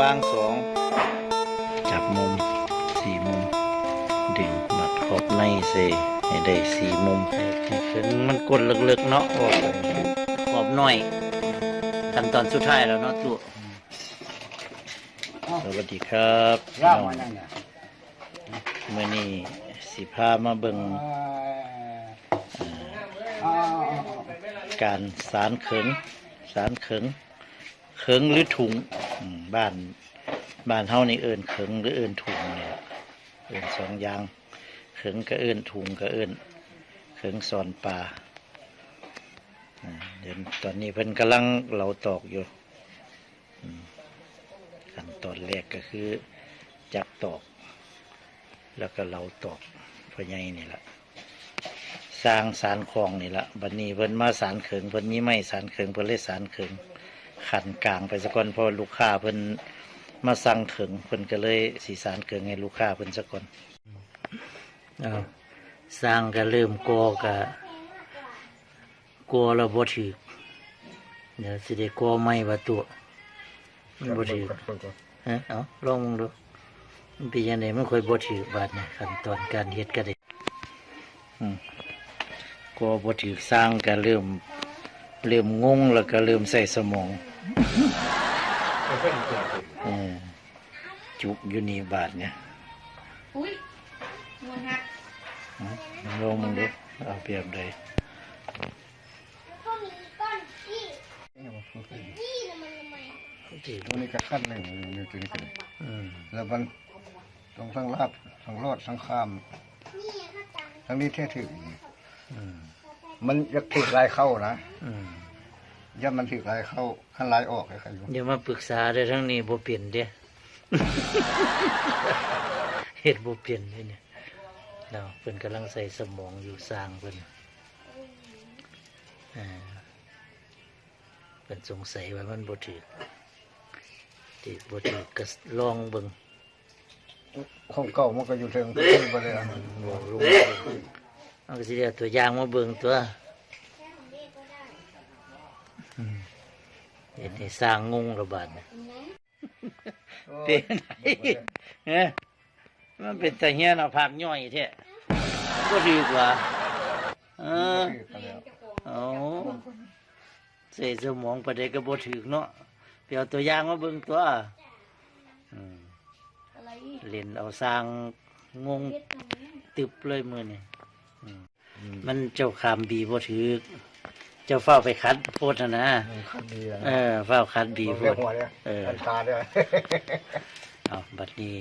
วางสองจับมุมสี่มุม ดึงมัดขอบในเซให้ได้สี่มุมให้ให้ถึงมันกดเลึกๆเนาะออกไปขอบน้อยขั้นตอนสุดท้ายแล้วเนาะตัวสวัสดีครับร่างน้องมานั่นน่ะเมื่อนี้สิพามาเบิ่งอ่าการสารเขิงสารเขิง เขิงหรือถุงบ้านบ้านเฮานี่เอิ้นเขิงหรือเอิ้นถุงเนี่ยเอิ้นสองอย่างเขิงก็เอิ้นถุงก็เอิ้นเขิงสอนปลาเดี๋ยวตอนนี้เพิ่นกำลังเหลาตอกอยู่ขั้นตอนแรกก็คือ จับตอก แล้วก็เหลาตอกพ่อใหญ่นี่แหละสร้างสารคลองนี่ละบัดนี้เพิ่นมาสารเขิงเพิ่นนี้ไม่สารเขิงเพิ่นเลยสารเขิง ขันกลางไปสะก่อนเพราะลูกค้าเพิ่นมาสั่งเขิงเพิ่นก็เลยสีสารเขิงให้ลูกค้าเพิ่นสะก่อนเอาสร้างก็เริ่มก่อก็ก่อแล้วบ่ถือเดี๋ยวสิได้ก่อไม้ว่าตัวมันบ่ถือฮะเอาลองมึงดูมันเป็นยังไงมันค่อยบ่ถือบาดเนี่ยขั้นตอนการเฮ็ดก็ได้อืมก็บ่ถือสร้างก็เริ่มเริ่มงงแล้วก็เริ่มใส่สมอง เออจุกอยู่นี่บาดเนี่ยอุ้ยงวงหักอืมลองมึงดูเอาเปรียบใดก็มีก้อนที่ที่ละมันทำไมถือตัวนี้ก็ขั้นหนึ่งอยู่ตัวนี้ก็ได้อืมแล้วมันต้องทั้งลาบทั้งรอดทั้งข้ามนี่ข้าตังทั้งนี้แท้ถึงอืมมันจะถึกลายเข้านะอืม ย่ามันถึกลายเข้าขั้นลายออกเลยใครอยู่เดี๋ยวมาปรึกษาได้อทั้งนี้บ่เปลี่ยนเด้เฮ็ดบ่เปลี่ยนเลยเนี่ยเราเพิ่นกำลังใส่สมองอยู่สร้างเพิ่นอ่าเพิ่นสงสัยว่ามันบ่ถูกที่บ่ถูกก็ลองเบิ่งของเก่ามันก็อยู่เทิงขึ้นไปเลยอะบ่รู้เอาก็สิได้เอาตัวอย่างมาเบิ่งตัว แค่ของเด็กก็ได้ อืม เฮ็ดให้สร้างงงระบาดนะเห็นไหมเนไงเอ้มันเป็นตะเฮียนเอาผักย่อยแท้บ่ถูกว่าเออถึกไปแล้เอาใส่สมองประเด็กก็บ่ถึกเนาะไปเอาตัวอย่างมาเบิ่งตัวอืมอะไรเล่นเอาสร้างงงตึบเลยมือนี่มันเจ้าขามบีบ่ถึก เจ้าเฝ้าไปคัดโพดน่ะนะขั้นดีอะเออเฝ้าคัดบีบีโพเรียดกหัวเนี่ยเอออันตาเนี่ยเอาบัดนี้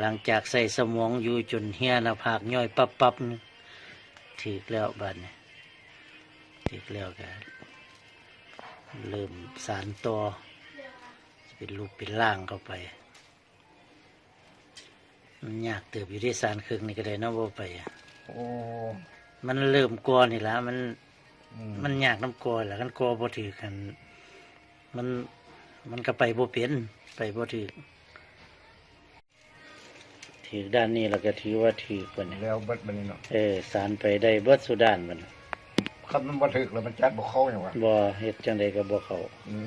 หลังจากใส่สมองอยู่จนเฮียหน้าผากย่อยปับปับๆนี่ถึกแล้วบัดนี้ถึกแล้วก็เริ่มสารต่อเป็นรูปเป็นร่างเข้าไปมันยากเติบอยู่ที่สารครึ่งนี่ก็ได้เนาะบ่ไปอะโอ้ มันเริ่มกอนี่ละมันอื มันยากน้ำกอแหละกันกอบ่ถือกัน มันมันก็ไปบ่เป็นไปบ่ถือถือด้านนี้แล้วก็ถือว่าถือกว่านี้แล้วเบิดบันนี้เนาะเออสารไปได้เบิดสุด้านมันคันมันบ่ถึกแล้วมันจัดบ่เข้าอย่างวะบ่เฮ็ดจังใดก็บ่เข้าอืม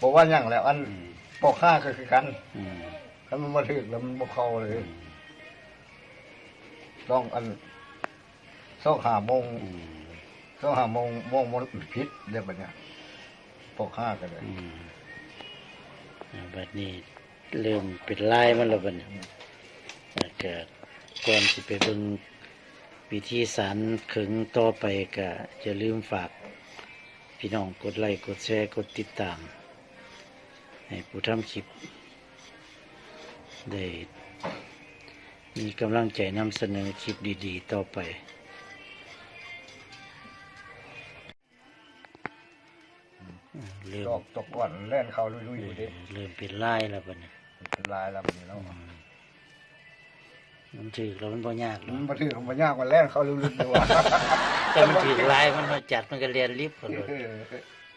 บอกว่าอย่างแล้ว อันอืมปอกห้าก็คือกันอืมถ้ามันมาถึกแล้วมันบ่เข้าเลย ต้องอันเช้าหาโมง อืมเช้าหาโมงโมงมันผิดเรียกแบบเนี้ยปอกห้าก็เลยอืมอ่าบัดนี้เริ่มเป็นลายมันแล้วบัดนี้แล้วก็ก่อนสิไปเบิ่งวิธีสารขึงต่อไปก็จะลืมฝาก พี่น้องกดไลค์กดแชร์กดติดตาม ให้ผู้ทำคลิป ได้มีกำลังใจนำเสนอคลิปดี ๆ ต่อไป เริ่มดอกตกก่อนแล่นเข้าลุยๆอยู่ดิเริ่มเป็นลายแล้วบัดนี้เป็นลายแล้วแบบนี้แล้วมันถือแล้วมันบ่ยากหรอกมันมาถึกมันยากมันแล่นเข้าลุยๆดีกว่าแต่มันถือลายมันมาจัดมันก็เรียนลิฟต์คนเลย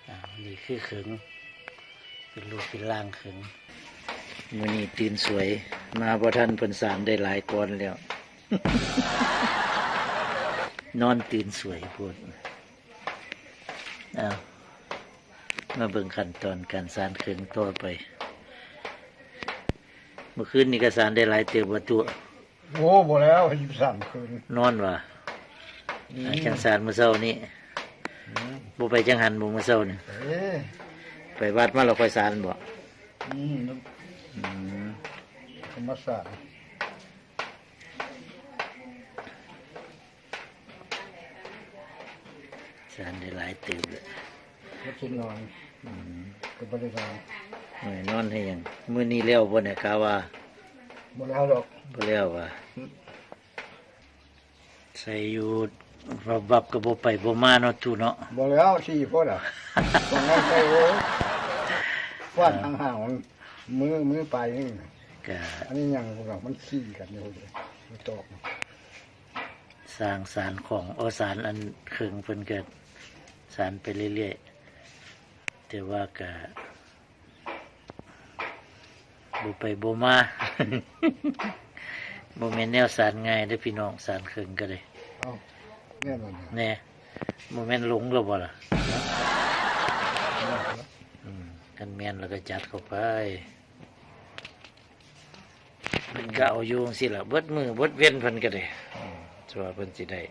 อ่านี่คือขึงเป็นรูปเป็นร่างขึงมื่อนี้ตื่นสวย มาพอท่านเพิ่นสามได้หลายก้อนแล้ว นอนตื่นสวยพูดอ้าว มาเบิ่งขั้นตอนการสารขึงต่อไปมื่อคืนนี่ก็สารได้หลายเติบว่าตัวโอ้บ่แล้วยี่สามคืนนอนว่าหาจังสารมื้อเช้านี้บ่ไปจังหันบ่มื้อเช้านี่เอ๊ะไปวัดมาเราค่อยสารบ่อืมอืมธรรมศาสตร์สารได้หลายเติบเลยก็ชินนอน ก็บ่ได้นอนหน่อยนอนให้หยังมื้อนี้แล้วบ่เนี่ยกะว่าบ่แล้วหรอกบ่แล้วว่าใส่อยู่บับบับก็บ่ไปบ่มาเนาะตู้เนาะบ่แล้วสี่คนอะตรงนั้นไปโอ้ฟาดห่างๆมันมือมือไปนี่ก็อันนี้ยังพวกเรามันขี้กันอยู่เลยมันตอกสร้างสารของเอาสารอันเครื่องเพิ่นก็สารไปเรื่อยๆ แต่ว่าก็บ่ไปบ่มาบ่แม่นแนวสารง่ายเด้อพี่น้องสารเครื่องก็ได้เอ้าแน่นอนเนี่ยแน่บ่แม่นหลงแล้วบ่ล่ะอืมกันแม่นแล้วก็จัดเข้าไป มันก็เอาอยู่จังซี่ล่ะเบิดมือเบิดเว้นเพิ่นก็ได้อืมสัวาเพิ่นสิได้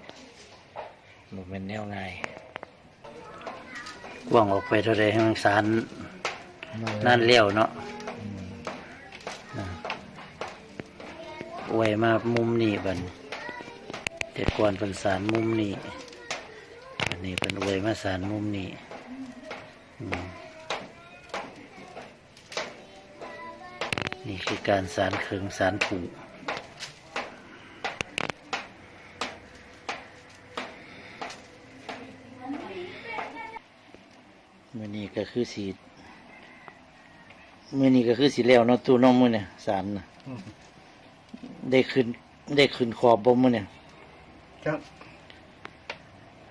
บ่แม่นแนวง่าย กว้างออกไปเท่าใดให้มันสารนั่นแล้วเนาะอ่าไว้มามุมนี้บัดนี้แต่ก่อนเพิ่นสารมุมนี้อันนี้เพิ่นไว้มาสารมุมนี้อืมนี่คือการสารเคืองสารผูมื่อนี้ ก็คือสีมื่อนี้ก็คือสีแล้วเนาะตู้น้องมือเนี่ยสารน่ะได้ขึ้น ได้ขึ้นขอบบ่มือเนี่ยครับ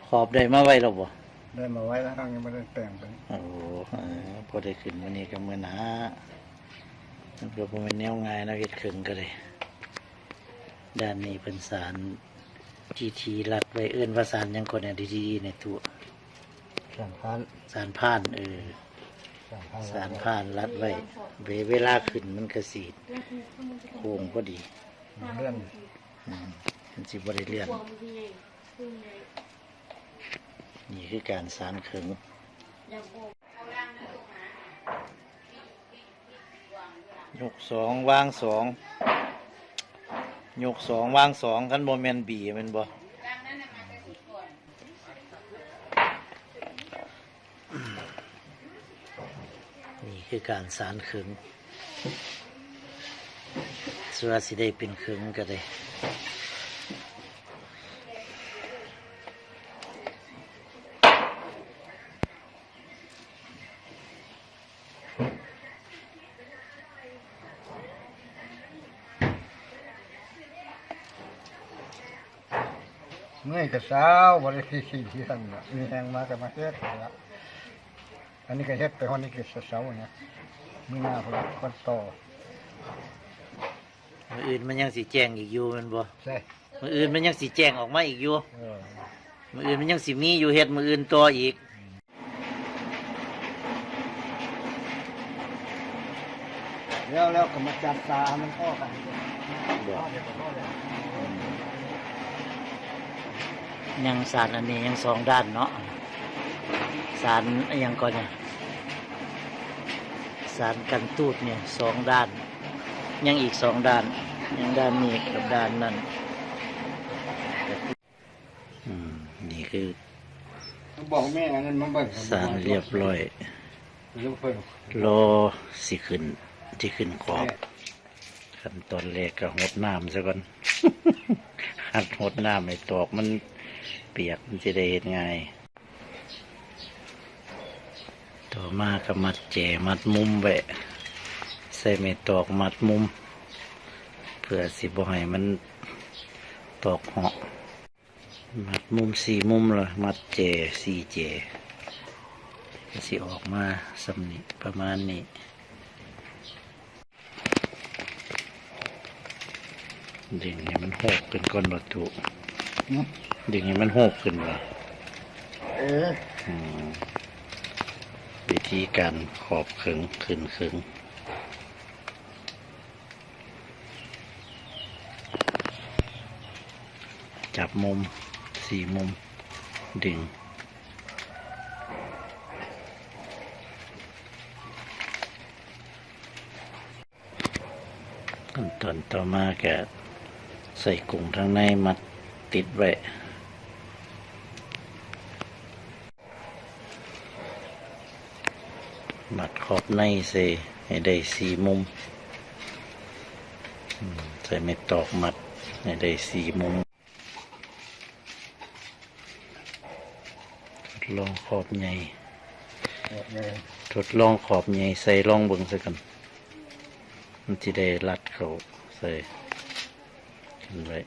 ขอบได้มาไว้แล้วบ่ได้มาไว้แล้วข้างยังไม่ได้แต่งไปโอ้โหเออพอได้ขึ้นมื่อนี้ก็มือหนามันก็บ่แม่นแนวง่ายนะเฮ็ดขึ้นก็เลยด้านนี้เป็นสารทีทีรัดไว้เอื้อนว่าสารหยังก่อนเนี่ยดีๆในตัว สามพันสารผ่านเออสามพันสารผ่านรัดไว้เวเวลาขึ้นมันกระสีดโค้งพอดีเลื่อนอืมมันสิบริเลียนนี่คือการสารเขิงยกสองวางสองยกสองวางสองคันโมเมนบีแมันบ่ นี่คือการสารขิงสวัสสิได้เป็นขิงก็ได้เมื่อยกับสาวบริสุทธิ์สี่เดือนน่ะมีแหงมากับมาเฮ็ดแล้ว อันนี้ก็เฮ็ดไปห้องนี้ก็เสาๆเนี่ยมีหน้าพลักคนโตมืออื่นมันยังสีแจ้งอีกอยู่แมันบ่ใช่มืออื่นมันยังสีแจ้งออกมาอีกอยู่ เออมืออื่นมันยังสิมีอยู่เฮ็ดมืออื่นตัวอีก แล้วแล้วก็มาจัดตามันพ่อกันบ่ พ่อเดี๋ยวก็พ่อเดี๋ยวยังสารอันนี้ยังสองด้านเนาะ สารอิหยังก่อนเนี่ยสารกันตูดเนี่ยสองด้าน ยังอีกสองด้าน ยังด้านนี้กับด้านนั้นอืมนี่คือบอกแม่อันนั้นมาเบิ่งสารเรียบร้อยเรียบร้อยรอสิขึ้นที่ขึ้นขอบขั้นตอนแรกก็หดน้ำซะก่อนหัดหดน้ำให้ตอกมันเปียกมันจะได้เห็นง่าย ต่อมาก็มัดแจมัดมุมไว้ใส่ไม่ตอกมัดมุม เพื่อสิบ่ให้มันตอกเหาะมัดมุมสี่มุมเลยมัดแจสี่แจก็สิออกมาสำนิประมาณนี้ดึงให้มันโหกขึ้นก้นรถตุดึงให้มันโหกขึ้นวะเอออืม วิธีการขอบขึงขึ้นขึงจับมุมสี่มุม ดึง ต้นต่อมาแกใส่กลุ่มทั้งในมาติดไว้ มัดขอบในเสให้ได้สี่มุมใส่ไม่ตอกมัดให้ได้สี่มุมทดลองขอบใหญ่ทดลองขอบใหญ่ใส่ลองเบิ่งสักกันมันจะได้รัดเขาใส่กันไว้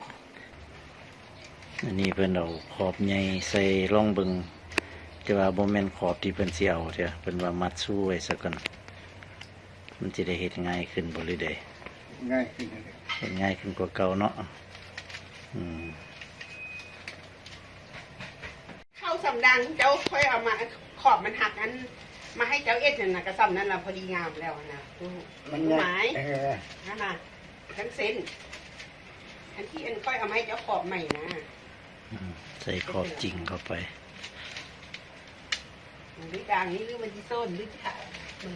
อันนี้เพิ่นเอาขอบใหญ่ใส่ลองเบิ่ง แต่ว่าบ่แม่นขอบที่เพิ่นสิเอาเด้อเพิ่นว่ามัดสู้ไว้สักกันมันจะได้เฮ็ดง่ายขึ้นบ่หรือใดง่ายขึ้นเลยเฮ็ดง่ายขึ้นกว่าเก่าเนาะอืมเข้าสำดังเจ้าค่อยเอามาขอบมันหักอันมาให้เจ้าเอ็ดนั่นนะกระซำนั่นละพอดีงามแล้วนะดูมันดูง่าไม้ยเออนั่นน่ะทั้งเส้นอันที่อันค่อยเอามาให้เจ้าขอบใหม่นะอืมใส่ขอบจริงเข้าไป หรือดังนี้หรือมันที่ส้นหรือฉามัน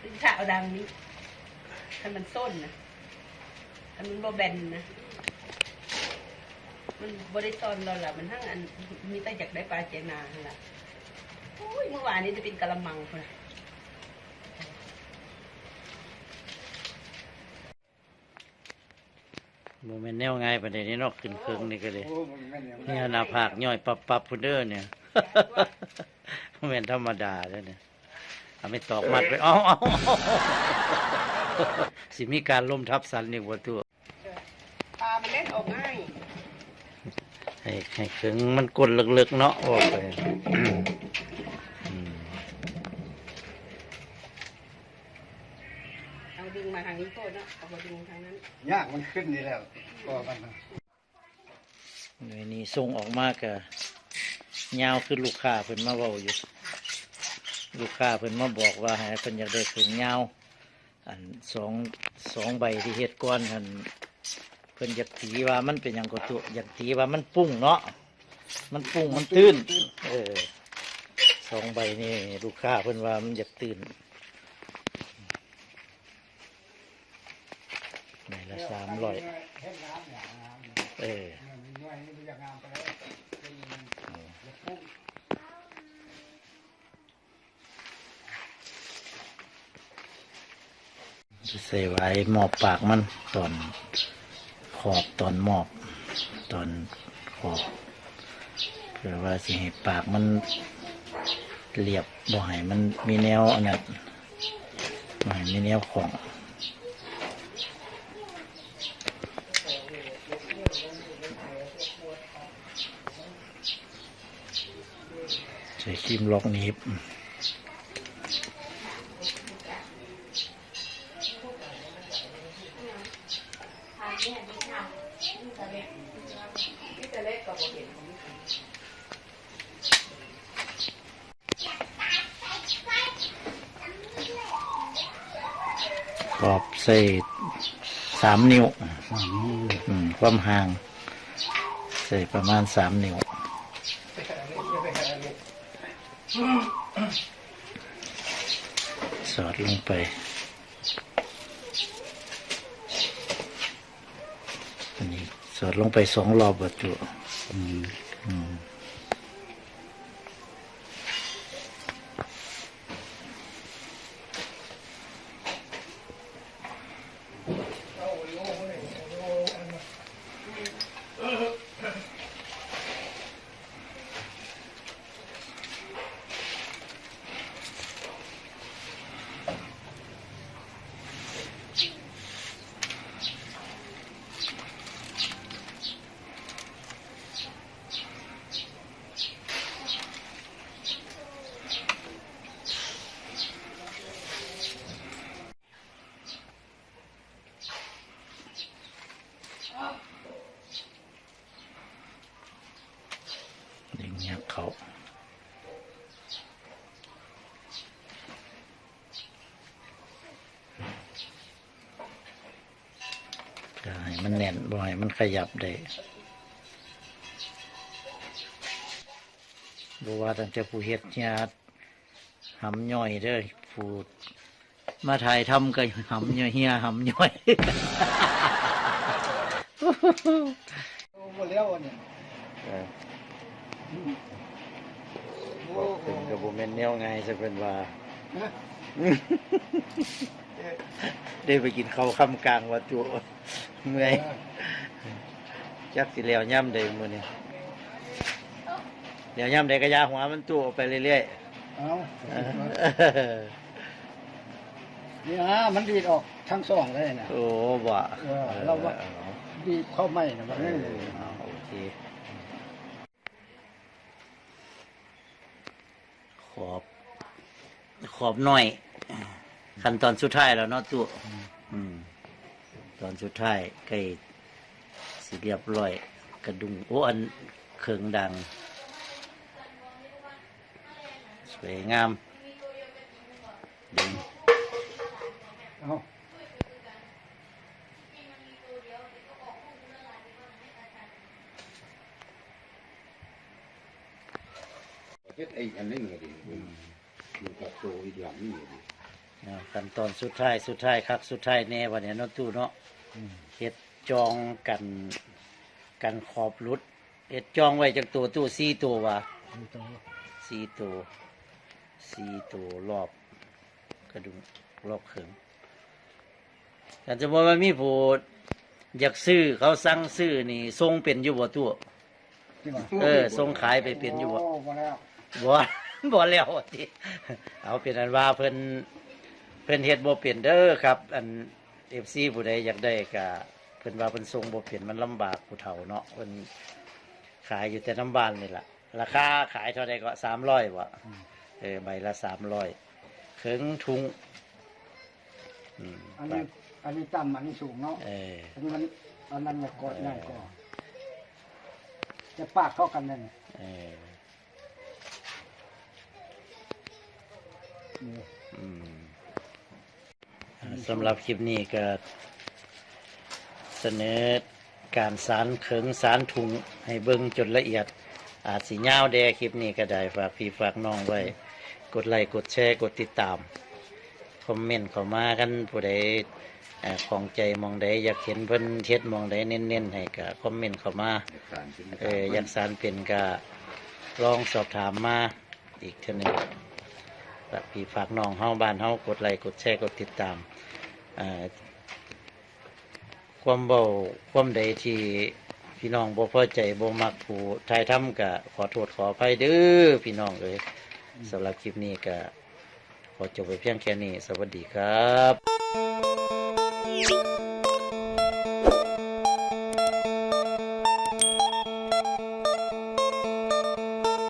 หรือฉาเอาดังนี้ถ้ามันส้นนะถ้ามันโบแบนนะมันบริตอนเราล่ะมันทั้งอันมีแต่อยากได้ปลาเจนาหั่นล่ะโอ้ยเมื่อวานนี้จะเป็นกะละมังคนน่ะบ่แม่นแนวง่ายปานใดนี่เนาะขึ้นเครื่องนี่ก็เลยโอ้มันแม่นอย่างเนี่ยหน้าผากย่อยปับปับพุ่นเด้อเนี่ยบ่ แม่นธรรมดาเด้อเนี่ยเอาไม่ตอกมัดไป เอ้าเอ้าเอ้าสิมีการล้มทับสันนี่บ่ตัวปลามันเล่นออกง่ายให้ให้เครื่องมันกดลึกๆเนาะออกไปอืมเอาดึงมาทางนี้โทษเนาะเอามาดึงทางนั้นยากมันขึ้นนี่แล้วก็มันนะหน่วยนี้ส่งออกมากะ ยาวคือลูกค้าเพิ่นมาเว้าอยู่ ลูกค้าเพิ่นมาบอกว่าให้เพิ่นอยากได้เครื่องยาวอันสองสองใบที่เฮ็ดก้อนหันเพิ่นอยากตีว่ามันเป็นหยังกตัวอยากตีว่ามันปุ้งเนาะมันปุ้งมันตื้น เออสองใบนี่ลูกค้าเพิ่นว่ามันอยากตื้นใบละสามร้อย เฮ็ดน้ำอย่างน้ำเนี่ย เออ มันน้อยมันอยากงามไปแล้วเป็นอยากพุ่ง ใส่ไว้หมอบปากมันตอนขอบตอนหมอบ ตอนขอบเพื่อว่าสิให้ปากมันเรียบบ่ให้มันมีแนวอันนั้นบ่ให้มีแนวของใส่ครีมล็อกนีบ นี่จะเล็กกว่าเห็น ขอบ ใส่สามนิ้วความห่าง ใส่ประมาณสามนิ้วสอดลงไป อันนี้สอดลงไปสองรอบบรรจุอืมอืม มันแน่นบ่อยมันขยับได้บว่าตั้งแต่ผู้เฮ็ดญาหำย่อยด้วยผู้มาถ่ายทำก็หำย่อยเฮียหำย่อยโอ้โหแล้วเนี่ยเป็นกระบุเมนเนียวไงจะเป็นว่าได้ไปกินข้าวคำกลางวัดจุ เมื่อยจักสิแล้วย่ำใดมือนี่เดี๋ยวย่ำใดก็ยาหัวมันตัวออกไปเรื่อยเอาๆเออนี่ฮะมันดีดออกทั้งสองเลยนะโอ้บ่เออเราว่าดีดเข้าไม่นะมันเอนี่อเอาโอเคขอบขอบหน่อย ขั้นตอนสุดท้ายแล้วเนาะตัวอืมต อนสุดท้ายใกล้สิเรียบร้อย กระดุงโอ้อันเขิงดัง สวยงามดึงเอาเฮ็ดไอ้อันนี้ก็ดีอยู่กับโตอีกหลังนี่ก็ดีนะขั้นตอนสุดท้ายสุดท้ายคักสุดท้ายแน่วันนี้เนาะตู้เนาะ เฮ็ดจองกันกันขอบรุดเฮ็ดจองไว้จากตัวตู้สี่ตัววะดูตัวสี่ตัวสี่ตัวรอบกระดุมรอบเขิงแต่จะบอกว่ามีผู้อยากซื้อเขาสั่งซื้อนี่ทรงเป็นอยู่บ่ตัวจริงเหรอเออทรงขายไปเป็นอยู่บ่โอ้บ่แล้วบ่บ่แล้วติเอาเป็นอันว่าเพิ่นเพิ่นเฮ็ดบ่เป็นเด้อครับ อัน FC ผู้ใดอยากได้ก็เพิ่นว่าเพิ่นทรงบ่เป็นมันลำบากผู้เฒ่าเนาะเพิ่นขายอยู่แต่น้ำบ้านนี่ล่ะ ราคาขายเท่าใดก็300บ่เออใบละ300ครึ่งทุงอืมอันนี้อันนี้ต่ำอันนี้สูงเนาะเออ อันนี้มันอันนั้นเนี่ยกดนั่นก็จะปากเข้ากันนั่นเออ นี่อืมอ่า สำหรับคลิปนี้ก็เสนอการสารเขิงสารถุงให้เบิ่งจนละเอียด อาจสิยาแดคลิปนี้ก็ได้ฝากพี่ฝากน้องไว้ กดไลค์กดแชร์กดติดตาม คอมเมนต์เข้ามากันผู้ใดเอ่อของใจมองใดอยากเห็นเพิ่นเท็ดมองใดเน้นๆให้ก็คอมเมนต์เข้ามาเอออยากสารเป็นก็ลองสอบถามมาอีกเท่านึงฝากพี่ฝากน้องเฮาบ้านเฮากดไลค์กดแชร์กดติดตาม ความเบาความใดที่พี่น้องบ่พอใจบ่มักผู้ทายทำกะขอโทษขออภัยเด้อพี่น้องเอ้ยสำหรับคลิปนี้กะขอจบไปเพียงแค่นี้ สวัสดีครับ